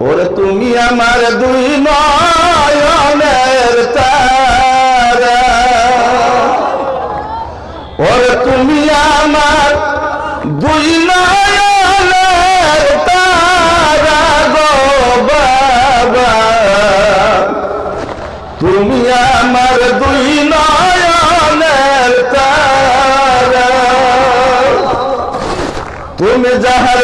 ওরে তুমি আমার দুই নয়নের তারা। তুমি আমার দুই নয়নের তারা গো বাবা। তুমি আমার দুই নয়নের তারা। তুমি যাহার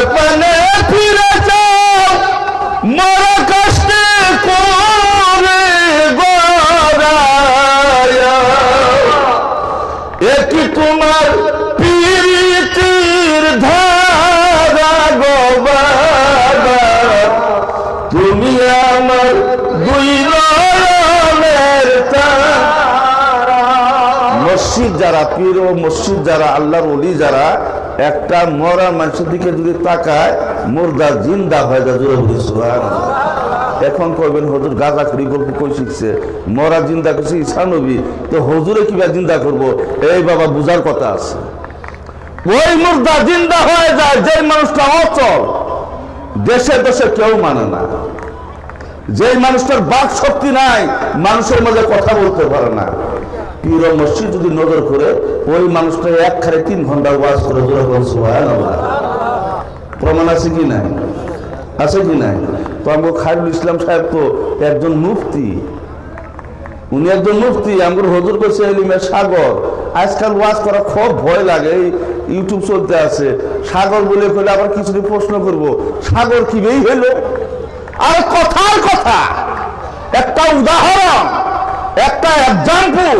যারা পীর ও মসজিদ যারা, আল্লাহর অলি যারা, একটা মরা মানুষের দিকে যদি তাকায়, মুর্দা জিন্দা হয়ে যায় জোরে এখন কইবেন, হজুর গাঁজা করি গল্প কই শিখছে? মরা জিন্দা করছে ঈশানবী তো হজুরে কিবা জিন্দা করব? এই বাবা, বুঝার কথা আছে। ওই মুর্দা জিন্দা হয়ে যায় যে মানুষটা অচল, দেশে দেশে কেউ মানে না। যে মানুষটার বাক শক্তি নাই, মানুষের মধ্যে কথা বলতে পারে না। পীর মসজিদ যদি নজর করে, ওই মানুষটা এক খারে তিন ঘণ্টা ওয়াজ করে প্রমাণ আছে কি নাই? আছে কি নাই? তো আমগো খায়রুল ইসলাম সাহেব তো একজন মুফতি। উনি একজন মুফতি আমগুর হজুর করছে এলিমের সাগর। আজকাল ওয়াজ করা খুব ভয় লাগে ইউটিউব চলতে আছে। সাগর বলে কইলে আবার কিছু প্রশ্ন করব। সাগর কি বেই হলো আর কথার কথা। একটা উদাহরণ, একটা এক্সাম্পল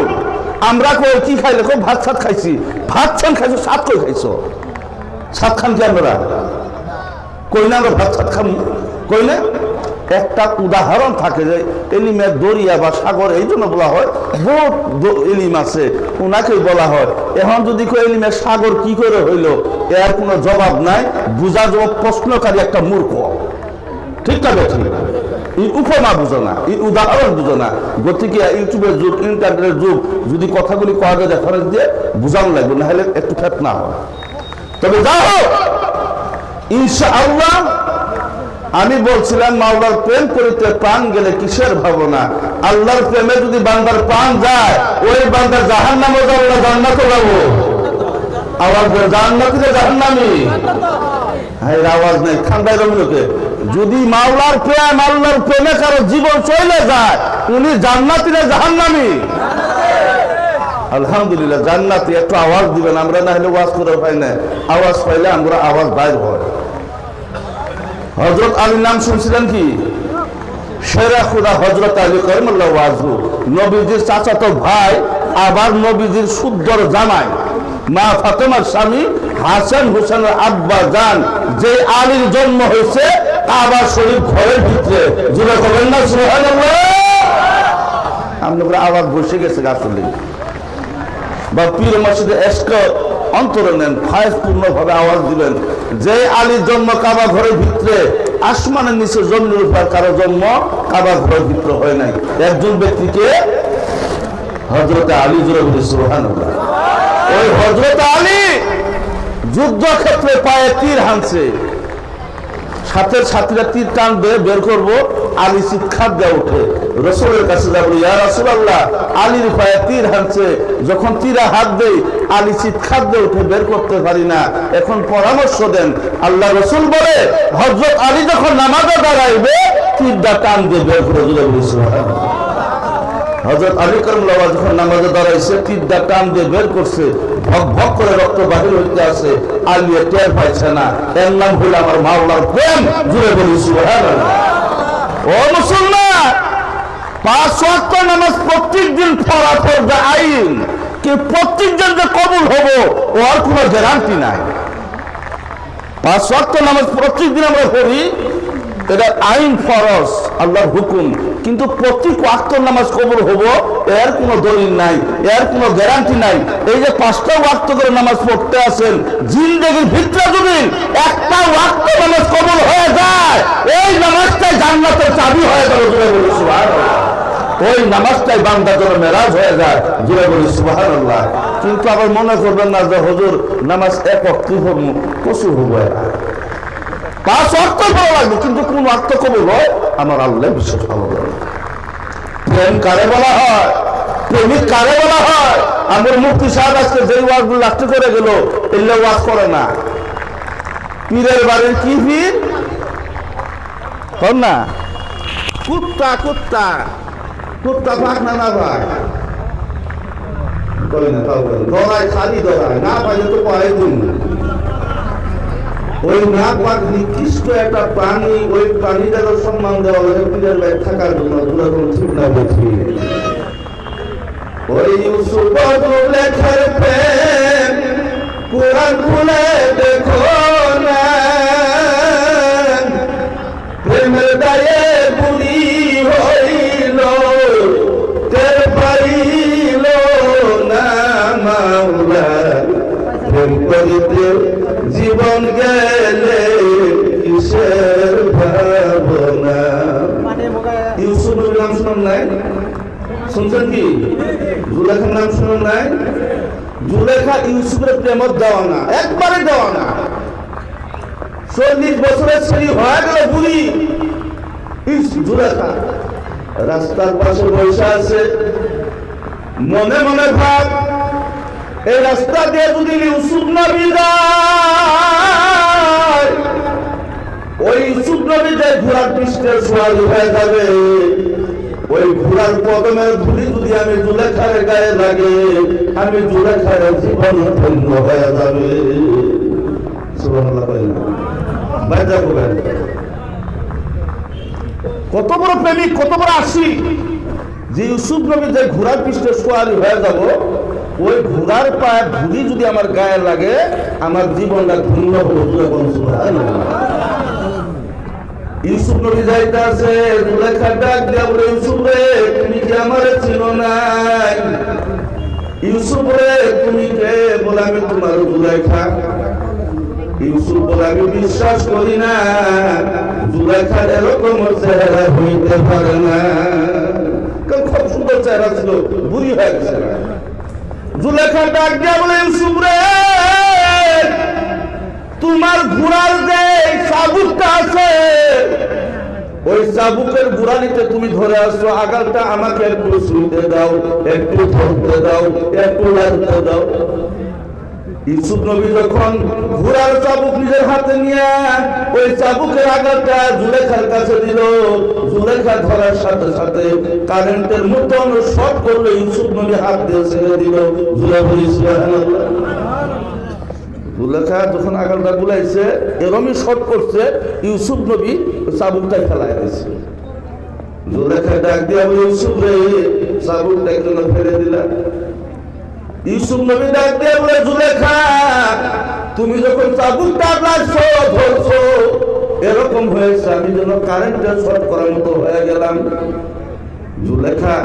আমরা কি খাইলে? খুব ভাত সাত খাইছি। ভাত ছান খাইছো, সাত কই খাইছো? সাত খান কি আমরা? কই না আমরা ভাত সাত খাম? কই না? একটা উদাহরণ থাকে যে এলিমের দরিয়া বা সাগর, এই জন্য বলা হয়, বহুত এলিম আছে। ওনাকেই বলা হয়। এখন যদি কই এলিমের সাগর কি করে হইল, এর কোনো জবাব নাই। বুঝা জবাব প্রশ্নকারী একটা মূর্খ। ঠিক না ঠিক এই উপমা বুঝো না এই উদাহরণ বুঝো না। গতিকে ইউটিউবের যুগ, ইন্টারনেটের যুগ, যদি কথাগুলি কয়া যায় রেফারেন্স দিয়ে বুঝানো লাগবে না হলে একটু ফেট না হয়। তবে যাই হোক, ইনশাআল্লাহ আমি বলছিলাম, মাওলার প্রেম করিতে প্রাণ গেলে কিসের ভাবনা? আল্লাহর প্রেমে যদি বান্দার প্রাণ যায়, ওই বান্দার জাহান নামে যাব না জান্নাতে যাব। আওয়াজ জান্নাতি জাহান্নামি। এর আওয়াজ নেই ঠান্ডায় রমিলকে যদি মাওলার প্রেম, আল্লাহর প্রেমে কারও জীবন চলে যায়, উনি জান্নাতি না জাহান্নামি? আলহামদুলিল্লাহ, জান্নাতি, একটু আওয়াজ দিবেন, আমরা না হলে ওয়াজ করে পাই না আওয়াজ পাইলে আমরা আওয়াজ বাইর হয় হজরত আলীর নাম শুনছিলেন কি? সেরা খুদা হজরত আলী করমল্লা ওয়াজু নবীজির চাচাতো ভাই, আবার নবীজির শুদ্ধর জামাই। মা ফাতেমার স্বামী হাসান হোসেনের আব্বা জান, যে আলীর জন্ম হয়েছে আবার শরীর ঘরের ভিতরে। না আওয়াজ বসে গেছে আসলে বা পীর মসজিদে এসক অন্তরে নেন ফায়স পূর্ণভাবে আওয়াজ দিবেন। যে আলীর জন্ম কাবা ঘরের ভিতরে, আসমানের নিচে জন্মের উপর কারও জন্ম কাবা ঘরের ভিতরে হয় নাই। একজন ব্যক্তিকে হজরত আলী জোরে সুবহানাল্লাহ। ওই হজরত আলী যুদ্ধক্ষেত্রে পায়ে তীর হানছে। সাথীরা তীর টান বের করব, আলী চিৎকার দেওয়া উঠে। রসুলের কাছে যাব, ইয়া রাসূলুল্লাহ, আলীর পায়ে তীর হানছে। যখন তীরা হাত দেই, আলী চিৎকার দিয়ে উঠে, বের করতে পারি না। এখন পরামর্শ দেন, আল্লাহ রসুল বলে হজরত আলী যখন নামাজে দাঁড়াইবে, তীরটা টান দিয়ে বের করে দিলে হজরত আলী করমুল্লাহ যখন নামাজে দাঁড়াইছে তীরটা টান দিয়ে বের করছে, ভক ভক করে রক্ত বাহির হইতে আছে আলিয়া টের পাইছে না। এর নাম হইল আমার মাওলার প্রেম। জুড়ে বলি, সুবহানাল্লাহ। ও মুসলমান, পাঁচ ওয়াক্ত নামাজ প্রত্যেক দিন পড়া পড়বে আইন। কি প্রত্যেক দিন যে কবুল হব ওর কোনো গ্যারান্টি নাই। পাঁচ ওয়াক্ত নামাজ প্রত্যেক দিন আমরা পড়ি এটা আইন ফরজ, আল্লাহর হুকুম কিন্তু প্রতি ওয়াক্ত নামাজ কবুল হব, এর কোনো দলিল নাই, এর কোনো গ্যারান্টি নাই এই যে পাঁচটা ওয়াক্ত করে নামাজ পড়তে আসেন জিন্দগির ভিতরে যদি একটা ওয়াক্ত নামাজ কবুল হয়ে যায়, এই নামাজটাই জান্নাতের চাবি হয়ে গেল জুড়ে বলি। ওই নামাজটাই বান্দা যেন মেরাজ হয়ে যায় জুড়ে বলি সুবাহান কিন্তু আবার মনে করবেন না যে হজুর, নামাজ এক অক্তি হব প্রচুর হব এরা। পাঁচ অর্থ ভালো লাগবে? কিন্তু কোন অর্থ কবল হয়? আমার আল্লাহ বিশ্বাস ভালো লাগে প্রেম কারে বলা হয়? প্রেমিক কারে বলা হয়? আমার মুক্তি সাহেব আজকে যে ওয়াজগুলো রাষ্ট্র করে গেল এলে ওয়াজ করে না। পীরের বাড়ির কি পীর? হন না? কুত্তা কুত্তা। কুত্তা ভাগ না না ভাগ? করে দৌড়ায় খালি দৌড়ায় না পাইলে তো পায়ে দিন। ওই না পাক নিকৃষ্ট একটা প্রাণী, ওই প্রাণীটাকে সম্মান দেওয়া পীরের থাকার জন্য দুরকম ঠিক না ওই ইউসুফ লেখার প্রেম, কোরআন খুলে দেখো। শুনুন নাই? শুনছেন কি? জুলেখার নাম শুনুন নাই? জুলেখা ইউসুফের প্রেমত দেওয়া না, একবারে দেওয়া না। চল্লিশ বছরের ছেলে হয়ে গেল বুড়ি। জুলেখা। রাস্তার পাশে বসে আছে। মনে মনে ভাব, এই রাস্তা দিয়ে যদি ইউসুফ নবী যায়, ওই ইউসুফ নবী যে ঘোড়ার পৃষ্ঠের সোয়ালি হয়ে যাবে ওই ঘোড়ার কদমের ধুলি যদি আমি জুলেখার গায়ে লাগে, আমি জুলেখার জীবন ধন্য হয়ে যাবে। কত বড় প্রেমিক, কত বড় আসি যে ইউসুফ নবী যে ঘোড়ার পৃষ্ঠে সোয়ারি হয়ে যাব, ওই ঘোড়ার পায়ে ধুলি যদি আমার গায়ে লাগে, আমার জীবনটা ধন্য হলো ইউসুফ নবী যাইতে আছে ডাক দিয়া বলে, ইউসুফ রে, তুমি কি আমারে চিনো নাই? ইউসুফ রে, তুমি কে? বলে, আমি তোমার জুলেখা ইউসুফ বলে, আমি বিশ্বাস করি না জুলেখার এরকম চেহারা হইতে পারে না। খুব সুন্দর চেহারা ছিল, বুড়ি হয়ে গেছে। জুলেখা ডাক দিয়া বলে, ইউসুফ রে তোমার ঘোড়ার যে চাবুকটা আছে, ওই চাবুকের গোড়ালিতে তুমি ধরে আসছো আগালটা আমাকে একটু শুনতে দাও, একটু ধরতে দাও, একটু লাগতে দাও। ইউসুফ নবী যখন ঘোড়ার চাবুক নিজের হাতে নিয়ে ওই চাবুকের আঘাতটা জুলেখার কাছে দিল, জুলেখা ধরার সাথে সাথে কারেন্টের মতন শর্ট করল, ইউসুফ নবী হাত দিয়ে ছেড়ে দিল জুলে বলি, সুবহানাল্লাহ। জুলেখা যখন আগালটা গুলাইছে এরমই শর্ট করছে, ইউসুফ নবী চাবুকটা ফেলায় দিয়েছে জুলেখা ডাক দিয়া বলে ইউসুফ রে চাবুকটা কেন ফেলে দিলা। ইউসুফ নবী ডাক দিয়ে বলে জুলেখা তুমি যখন চাবুকটা লাগছো ধরছো, এরকম হয়েছে, আমি যেন কারেন্টে শর্ট করার মতো হয়ে গেলাম। জুলেখা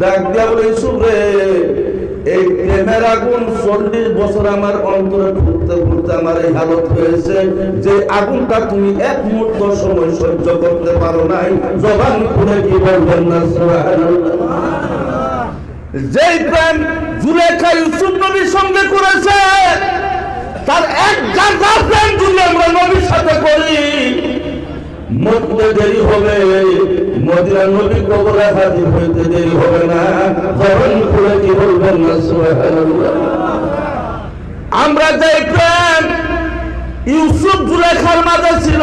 ডাক দিয়া বলে, ইউসুফ রে এই প্রেমের আগুন চল্লিশ বছর আমার অন্তরে ঘুরতে ঘুরতে আমার এই হালত হয়েছে। যে আগুনটা তুমি এক মুহূর্ত সময় সহ্য করতে পারো নাই। জবান খুলে কি বলবেন না যেই প্রেম জুলেখা ইউসুফ নবীর সঙ্গে করেছে, তার এক গাঁজা প্রেম যদি আমরা নবীর সাথে করি মরতে দেরি হবে। মদিনা নবী কবরে হাজির হইতে দেরি হবে না। যখন খুলে কি বলবেন না, সুবহানাল্লাহ? আমরা যে প্রেম ইউসুফ জুলেখার মাঝে ছিল।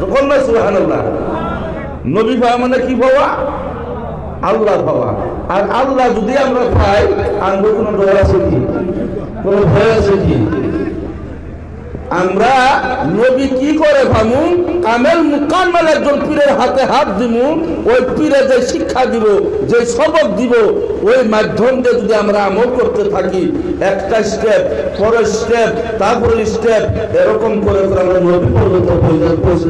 যখন না সুবহানাল্লাহ। নবী ভাই মানে কি পাওয়া আল্লাহ পাওয়া আর আল্লাহ যদি আমরা পাই আমরা কোনো ডর আছে কি? কোনো ভয় আছে কি? আমরা নবী কি করে ভামু কামেল মুকাম্মেল একজন পীরের হাতে হাত দিমু ওই পীরে যে শিক্ষা দিব, যে সবক দিব, ওই মাধ্যম দিয়ে যদি আমরা আমল করতে থাকি, একটা স্টেপ পরের স্টেপ তারপরে স্টেপ এরকম করে করে আমরা নবী পর্যন্ত পৌঁছে- পৌঁছে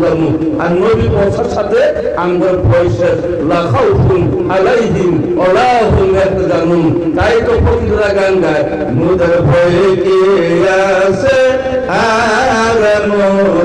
আর নবী পৌঁছার সাথে আমরা বয়সের লাখাউকুম আলাইহিম ওলাহুম ইয়াহজানুন তাই তো ফকিররা গান গায়, মুদের ভয়ে কি আছে? আর মোদের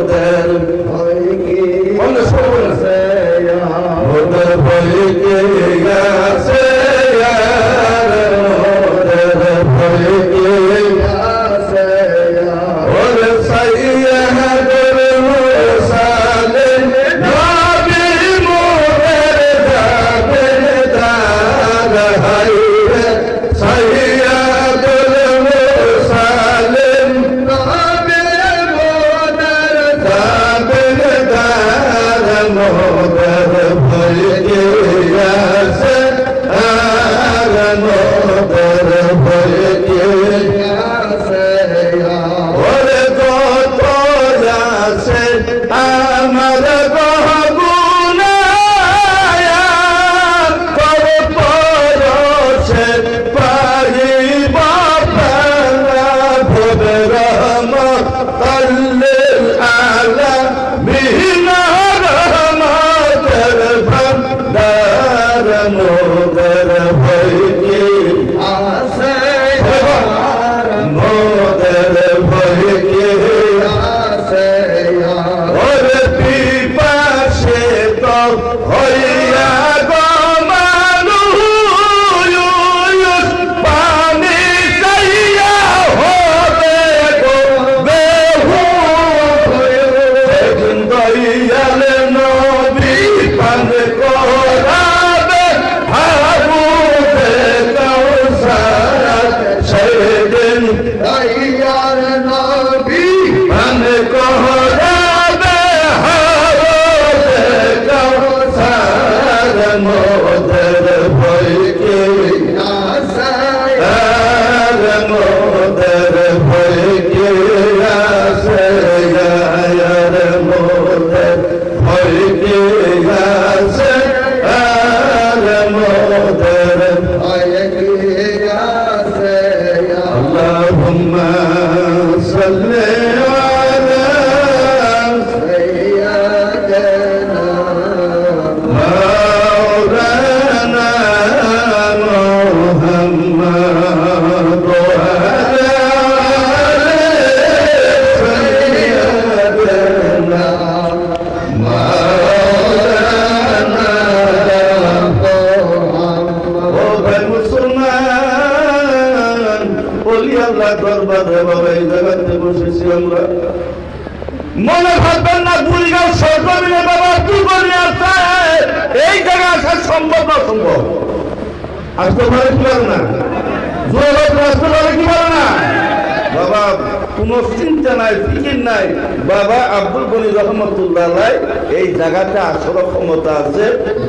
জায়গাতে আসারও ক্ষমতা আছে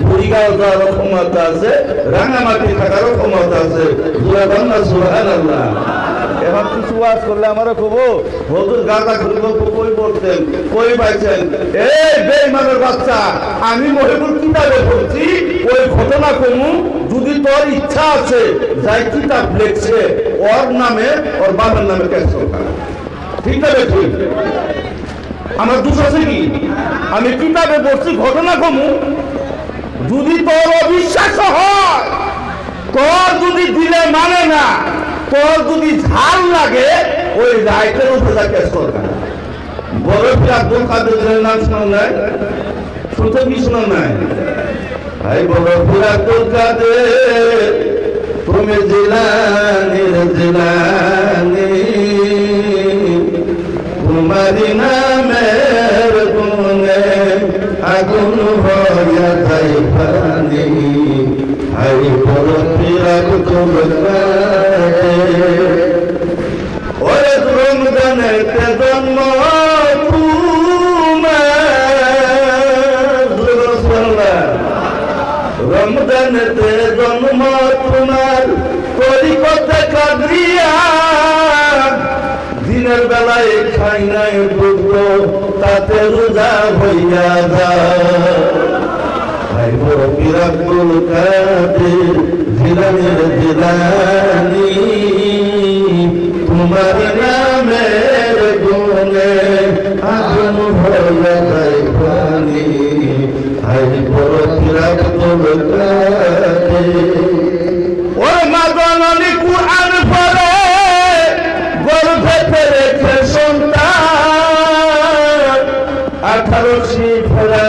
বুড়িগাঁও যাওয়ারও ক্ষমতা আছে, রাঙামাটি থাকারও ক্ষমতা আছে। করলে আমারও কই কই বাচ্চা, আমি ওই ঘটনা যদি তোর ইচ্ছা আছে, যাই কিতাব লেখছে, ওর নামে, ওর বাবার নামে ক্যান্সেল ঠিক না ঠিক আমার দুঃখ আছে কি? আমি কিতাবে পড়ছি ঘটনা কমু যদি তোর অবিশ্বাস হয়, তোর যদি দিলে মানে না, তোর যদি ঝাল লাগে, ওই রাইটের উপরে কেস করবে। বড় পীর আব্দুল কাদের নাম শোনা নাই? শুনতে কি শোনা নাই? ভাই বড় পীর আব্দুল কাদের তুমি জিলানির জিলানি নামের গুণে আগুন হয়ে যায় পানি বড় বিরাকুল কাদের ওর মা জননী কুরআন পড়ে গর্ভে রেখে সন্তান আঠারো শিফরা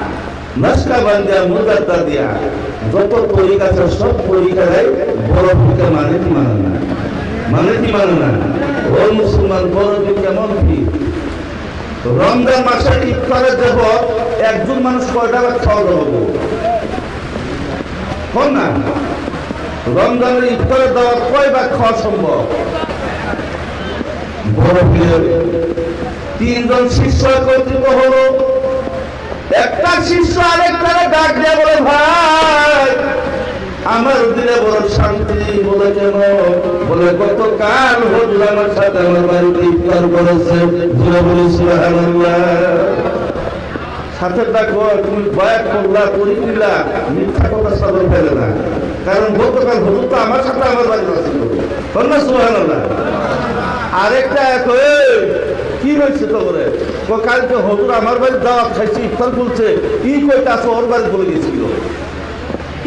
নস্কা বান্দিয়া মুদাদ্দা দিয়া যত তরিকা সব তরিকায় বড় ভূমিকা মানে কি মানে না? মানে মানে ও মুসলমান, বড় কি কেমন কি? রমজান মাসে ইফতারে দেব একজন মানুষ কয়টা খাওয়া দেবো কোন না? রমজানের ইফতারে দেওয়া কয় ভাগ খাওয়া সম্ভব? বড় পীরের তিনজন শিষ্য একত্রিত হলো। একটা শিষ্য আরেকটারে ডাক দিয়ে বলে, ভাই, আমার দিলে বড় শান্তি বলে কেন? বলে, গতকাল হজুর আমার সাথে আমার বাড়িতে ইফতার করেছে। ঘুরে বলে সাথে দেখো তুমি বয়াত করলা, করি দিলা, মিথ্যা কথা সদর ফেলে না। কারণ গতকাল হুজুর তো আমার সাথে আমার বাড়িতে ছিল না আরেকটা এক কি হয়েছে তো বলে ও কালকে হজুর আমার বাড়ি দাওয়াত খাইছি ইফতার বলছে ই কইতে আছে ওর বাড়ি বলে গেছিল।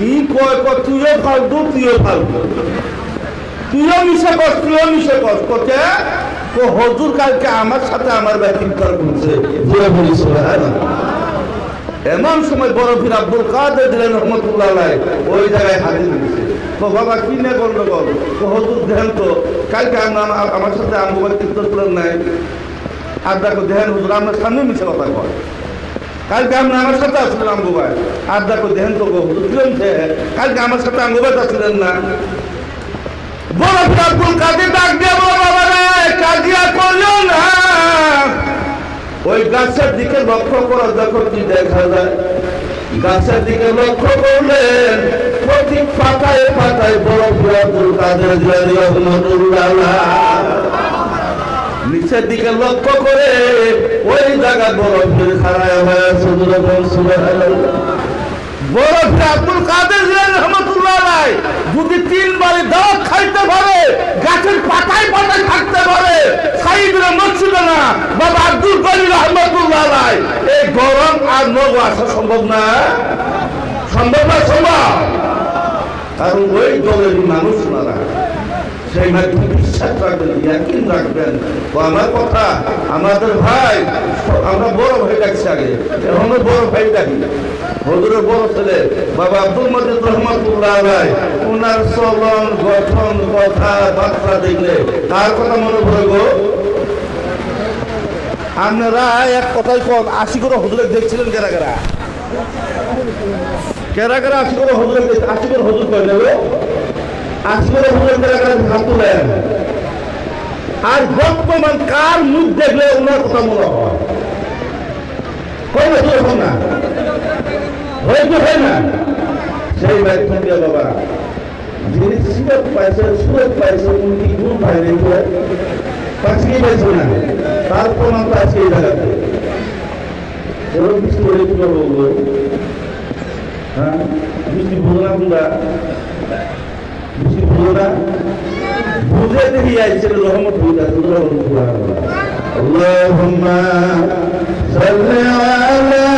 ই কয় কয় তুইও ফালতু তুইও ফালতু। তুইও মিশে কর তুইও মিশে কর কোকে তো হজুর কালকে আমার সাথে আমার বাড়ি ইফতার করছে জুড়ে বলিস এমন সময় বড় ফির আব্দুল কাদের দিলেন রহমতুল্লাহ ওই জায়গায় হাজির হয়েছে। তো বাবা কি নে গন্ডগোল? তো হজুর দেখেন তো। কালকে আমরা আমার- সাথে করেন নাই। আর দেখো দেখেন হুজুর, আমার সামনে মিশে কথা কয়। কালকে আমরা আমার সাথে আসলেন আম্বুবাই। আর দেখো দেখেন তো কালকে আমার সাথে আম্বুবাই আসলেন না। বড় ওই গাছের দিকে লক্ষ্য করো দেখো কি দেখা যায়। গাছের দিকে লক্ষ্য করলেন প্রতি পাতায় পাতায় বড় কাদের জিলানী রহমতুল্লাহ। নিচের দিকে লক্ষ্য করে ওই জায়গা বড় ভিড় খাড়ায় হয়ে সুদূর বড় ভিড় আব্দুল কাদের রহমতুল্লাহ আলাই যদি তিনবারে দাওয়াত খাইতে পারে, গাছের পাতায় পাতায় থাকতে পারে সাইদুরে মসজিদে না বাবা আব্দুল গনি রহমতুল্লাহ আলাই। এই গরম আর নব আসা সম্ভব না। সম্ভব না, সম্ভব? কারণ ওই দলের মানুষ নারা সেই মাধ্যমে বিশ্বাস রাখবেন ইয়াকিন রাখবেন তো আমার কথা আমাদের ভাই আমরা বড় ভাই ডাকছি আগে এখন বড় ভাই ডাকি হজুরের বড় ছেলে বাবা আব্দুল মজিদ রহমতুল্লাহ রায় ওনার চলন গঠন কথা বার্তা দেখলে তার কথা মনে পড়ে গো আপনারা এক কথাই কন আশি করে হজুরে দেখছিলেন কেরা কেরা কেরা কেরা আশি করে হজুরে আশি করে হজুর করে নেবে কেরা হাত তুলেন আর বর্তমান কার মুখ দেখলে ওনার কথা মনে হয়? কই না এখন না? হয়তো হয় না। সেই মাধ্যম দিয়ে বাবা। যিনি সিরত পাইছে সুরত পাইছে, উনি কি গুণ পাই নাই পাঁচকেই পাইছে না। তার প্রমাণ এই জায়গাতে এরকম কিছু করে কি হ্যাঁ? বৃষ্টি বুঝো শিবরা বুঝে দিয়ে আইছে রহমত হুদা রহমত আল্লাহুম্মা সাল্লি আলা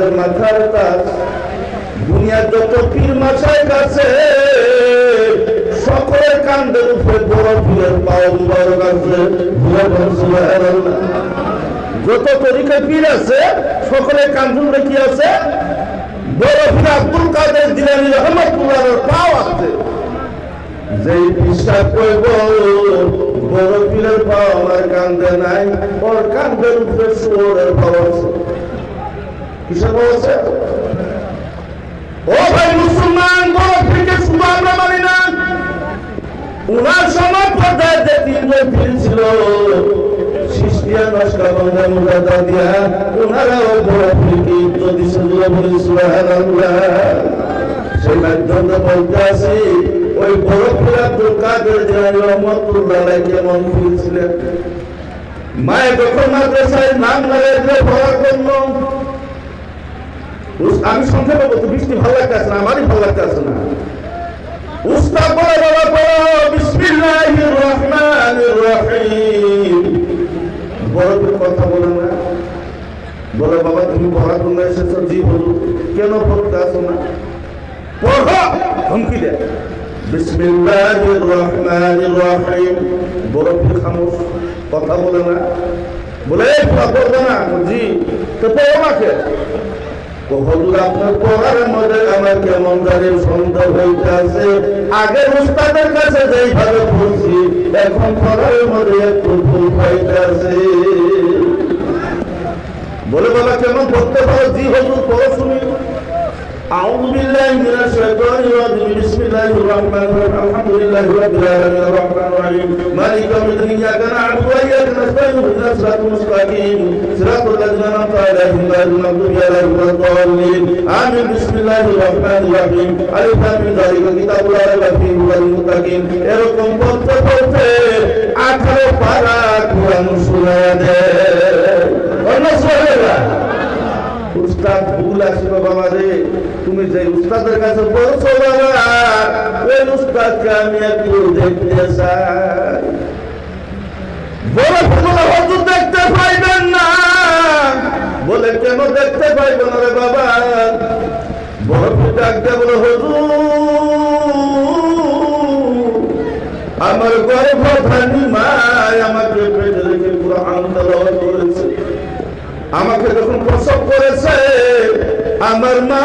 আমাদের মাথার তাজ, দুনিয়ার যত পীর মাসায় কাছে সকলের কান্দের উপরে বড় পীরের পাও মুবারক যত তরিকা পীর আছে, সকলের কান্দুরে কি আছে? বড় পীর আব্দুল কাদের জিলানী রহমাতুল্লাহর পাও আছে। যেই বিশ্বাস করব বড় পীরের পাও আমার কান্দে নাই, ওর কান্দের উপরে শুয়োরের পাও আছে। কিসের পাও আছে ও ভাই, মুসলমান, বড় পীরকে শুধু আমরা মানি না। উনার সময় পর্যায়ে যে তিনজন পীর ছিল সৃষ্টিয়া মুজাদা দিয়া ওনারাও বড় বলে সুবহানাল্লাহ। সেই মাধ্যমে বলতে আছি, ওই বড় পীর আব্দুল কাদের জিলানী রহমাতুল্লাহ কেমন পীর ছিলেন। মায়ের যখন মাদ্রাসায় নাম পড়ার জন্য উস- আমি সংক্ষেপে বলতে বৃষ্টি ভালো লাগতেছে না, আমারই ভালো লাগতেছে না। উস্তাদ বলে বাবা পড়ো বিসমিল্লাহির রহমানির রহিম। বড় কথা বলে না। বলে, বাবা, তুমি পড়ার জন্য জি, বলু। কেন পড়তে আসো না? পড়ো ধমকি দেয় বিসমিল্লাহির রহমানির রহিম। বড় খামোশ, কথা বলে না। বলে পড়া পড়বে না। জি, তো পড়ো মাকে আমার কেমন জানি সন্দেহ হইতেছে। আগে উস্তাদের কাছে যেইভাবে পড়ছি এখন পড়ার মধ্যে একটু ভুল হইতেছে। বলে বাবা, কেমন পড়তে পারো? জি হজুর পড়ো শুনি। أعوذ بالله من الشيطان الرجيم بسم الله الرحمن الرحيم الحمد لله رب العالمين الرحمن الرحيم مالك يوم الدين إياك نعبد وإياك نستعين اهدنا الصراط المستقيم صراط الذين أنعمت عليهم غير المغضوب عليهم ولا الضالين آمين بسم الله الرحمن الرحيم ألف لام ميم ذلك الكتاب لا ريب فيه هدى للمتقين এরকম পড়তে পড়তে আঠারো পারা কোরআন শুনে দেয় অন্য শুনে উস্তাদ ভুল আসবে বাবা রে তুমি যে উস্তাদের কাছে বলছো বাবা ওই উস্তাদকে আমি একটু দেখতে চাই। দেখতে পাইবেন না। বলে, কেন দেখতে না রে বাবা? ডাকতে বলে আমার গর্ভধানী মা আমাকে পেটে রেখে পুরো আন্দোলন করেছে। আমাকে যখন প্রসব করেছে, আমার মা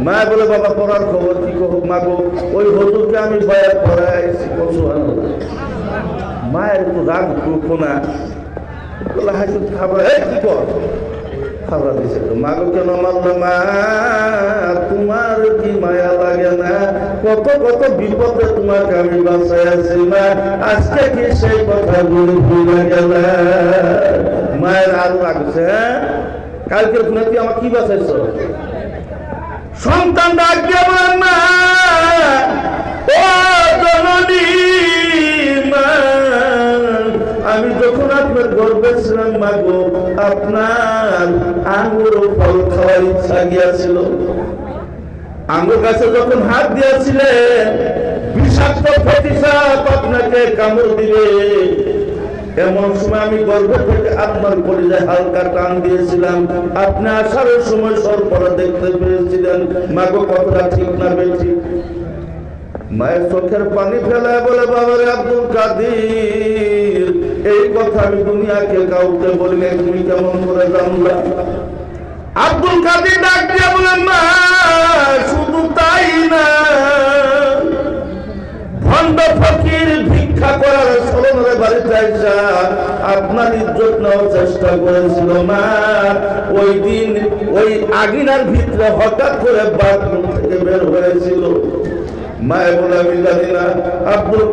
মা বলে, বাবা, পড়ার খবর কি কহ মা গো, ওই হজুরকে আমি বয়াত পড়াইছি মায়ের একটু রাগ, দুঃখ না। বলে এই কি মা কি মায়া লাগে না? কত কত আজকে কি সেই মায়ের আর লাগছে হ্যাঁ? কালকে শুনে তুই আমার কি বাঁচাইছ? সন্তান ডাক দিয়ে বলেন ও জননী মা। আমি যখন আপনার গর্বে ছিলাম, মা গো, আপনার আঙ্গুর ফল খাওয়ার ইচ্ছা গিয়াছিল। আঙ্গুর গাছে যখন হাত দিয়েছিলেন, বিষাক্ত প্রতিশাপ আপনাকে কামড় দিবে এমন সময় আমি গর্ভ থেকে আপনার পরিচয় হালকা টান দিয়েছিলাম। আপনি আসার সময় সরপরা দেখতে পেয়েছিলেন। মাগো কথাটা ঠিক না বেঠিক। মায়ের চোখের পানি ফেলায় বলে বাবারে আব্দুল কাদির এই কথা আমি দুনিয়াকে কাউকে বলি নাই, তুমি কেমন করে জানলা? আব্দুল কাদের ডাক দিয়ে বলেন মা শুধু তাই না ভণ্ড ফকির আপনার চেষ্টা করেছিল মা। ওই দিন, ওই আগিনার ভিতরে হঠাৎ করে হয়েছিল। মায়ের বলে আব্দুল